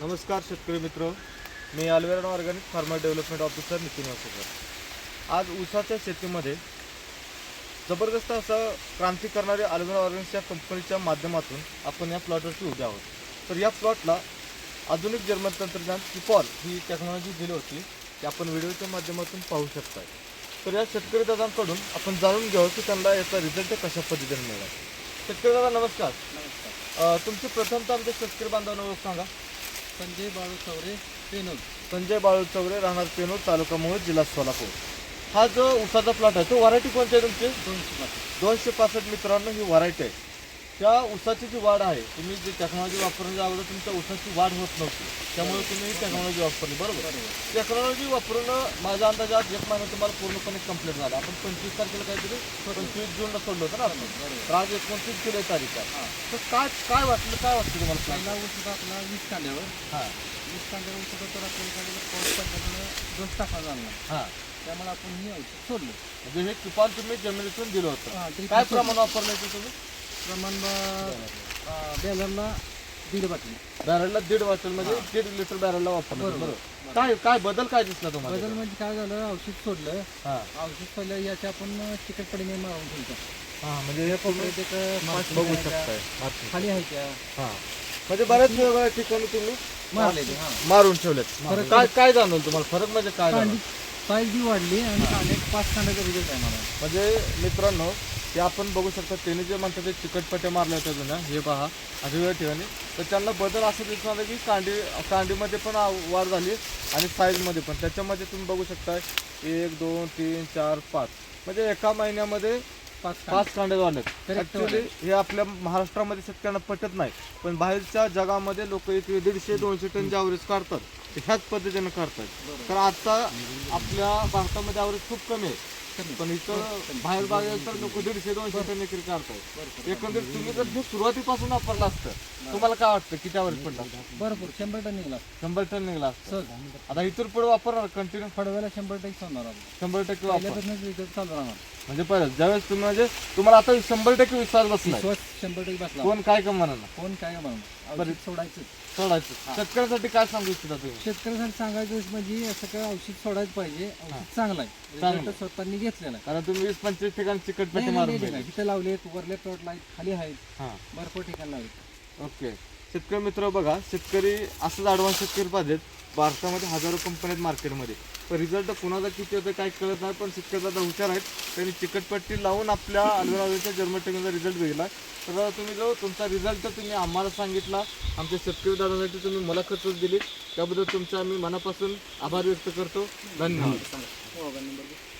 नमस्कार शेतकरी मित्र. मी Alvera organic farmer development officer Nitin Wasekar आज ऊसाच्या शेतीमध्ये जबरदस्त असं क्रांती करणारे अल्वेरा ऑर्गॅनिक्स या कंपनीच्या माध्यमातून आपण या प्लॉटवरती उभे आहोत. तर या प्लॉटला आधुनिक जर्मन तंत्रज्ञान किपॉल ही टेक्नॉलॉजी दिली होती ती आपण व्हिडिओच्या माध्यमातून पाहू शकताय. तर या शेतकरी दादांकडून आपण जाणून घेऊ की त्यांना याचा रिझल्ट कशा पद्धतीने मिळाला. शेतकरी दादा नमस्कार. तुमची प्रथमतः आमच्या शेतकरी बांधवांना सांगा. संजय बाळू चौरे पेनोद संजय बाळू चौरे राहणार पेनूर तालुका मोहोळ जिल्हा सोलापूर. हा जो उसाचा प्लॉट आहे तो व्हरायटी कोणती आहे तुमची? दोनशे पाच दोनशे पासष्ट मित्रांनो ही व्हरायटी आहे. त्या उसाची जी वाढ आहे तुम्ही जी टेक्नॉलॉजी वापरण्याच्या अगोदर तुमच्या उसाची वाढ होत नव्हती. त्यामुळे तुम्ही ही टेक्नॉलॉजी वापरली बरोबर? टेक्नॉलॉजी वापरून माझ्या अंदाजात एक महिना तुम्हाला पूर्णपणे कंप्लीट झाला. आपण पंचवीस तारखेला काहीतरी पंचवीस जूनला सोडलं होतं ना आपण? तर आज एकोणतीस जुलै तारीख आहे. तर काय काय वाटलं काय वाटतं तुम्हाला? plan? पहिला ऊस आपला वीस कांड्यावर. हां. वीस कांड्यावर ऊस होता तर आपल्याला कांड्याला पाऊस पडल्यामुळे दोन टाकला झाला. नाही. हां. त्यामुळे आपण ही सोडलं. म्हणजे हे किपान तुम्ही जमिनीतून दिलं होतं. काय. प्रमाण वापरलं तुम्ही? प्रमाण बॅलरला दीड बाटली बॅरलला दीड वाटेल म्हणजे दीड लिटर बॅरलला वापरलं बरोबर. बरोबर. काय काय बदल काय दिसला तुम्हाला बदल म्हणजे काय झालं औषध सोडलं. हा. औषध सोडलं याचे आपण चिकटपडीने मारून ठेवतो हा म्हणजे हे तुम्ही परत एक पाच बघू मिनिटाच्या शकताय माती. खाली आहे त्या. हा. म्हणजे बऱ्याच वेगवेगळ्या ठिकाणी तुम्ही मारलेले हा. मारून ठेवलेत. काय काय जाणवलं तुम्हाला? फरक म्हणजे काय कांडी जाणवलं? साईज बी वाढली आणि कांडे पाच कांड्याचा रिझल्ट आहे मला म्हणजे मित्रांनो ते आपण बघू शकता त्यांनी जे म्हणतात ते चिकटपट्ट्या मारल्या होत्या जुन्या हे पहा अशा वेगळ्या ठिकाणी. तर त्यांना बदल असं दिसून आलं की कांडी कांडीमध्ये पण वाढ झाली आणि साईजमध्ये पण. त्याच्यामध्ये तुम्ही बघू शकता एक दोन तीन चार पाच. म्हणजे एका महिन्यामध्ये पाच पाच कांडे Correct ऍक्च्युली हे आपल्या महाराष्ट्रामध्ये शेतकऱ्यांना पटत नाही. पण बाहेरच्या जगामध्ये लोक एक दीडशे दोनशे टन ॲव्हरेज काढतात ह्याच पद्धतीने काढतात. तर आता आपल्या भारतामध्ये ॲव्हरेज खूप कमी आहे. पण इथं बाहेर बागेल तर लोक दीडशे दोनशे टन एकरी काढतात एकंदरीत तुम्ही जर सुरुवातीपासून वापरलं असतं तुम्हाला काय वाटतं किती ॲव्हरेज पडला? भरपूर. शंभर टन निघाला. शंभर टन निघला असतं. सहज आता इथून पुढे वापरणार कंटिन्यू फडव्याला शंभर टक्के होणार आपण शंभर टक्के वापर. पहिल्यापासूनच चालू राहणार म्हणजे पहिलं ज्यावेळेस तुम्ही म्हणजे तुम्हाला आता शंभर टक्के विश्वास विश्वास शंभर टक्के बसला. कोण काय का म्हणा कोण काय म्हणून औषध सोडायचं. सोडायचं. शेतकऱ्यासाठी काय सांगू इच्छिता तुम्ही? शेतकऱ्यासाठी सांगायचं म्हणजे असं काय औषध सोडायचं पाहिजे. औषध चांगलं आहे. चांगलं. स्वतःनी घेतलेला आहे. कारण तुम्ही वीस पंचवीस ठिकाणी चिकटपट्टी नाही, नाही, मारून नाही, दिली. नाही. इथे लावले वरले प्लॉट लाइट खाली आहेत. हा. भरपूर ठिकाणी लावले ओके. शेतकरी मित्र बघा शेतकरी असंच ॲडव्हान्स शेतकरी पाहिजेत भारतामध्ये हजारो कंपन्या आहेत मार्केटमध्ये पण रिझल्ट कुणाचा किती होतं काय कळत नाही पण शेतकरी आता हुशार आहेत. त्यांनी चिकटपट्टी लावून आपल्या अलवेराच्या जर्मन रिझल्ट बघितला. तर दादा तुम्ही जो तुमचा रिझल्ट तुम्ही आम्हाला सांगितला. आमच्या शेतकरी दादासाठी तुम्ही मुलाखतच दिली त्याबद्दल तुमचा आम्ही मनापासून आभार व्यक्त करतो. धन्यवाद. हो,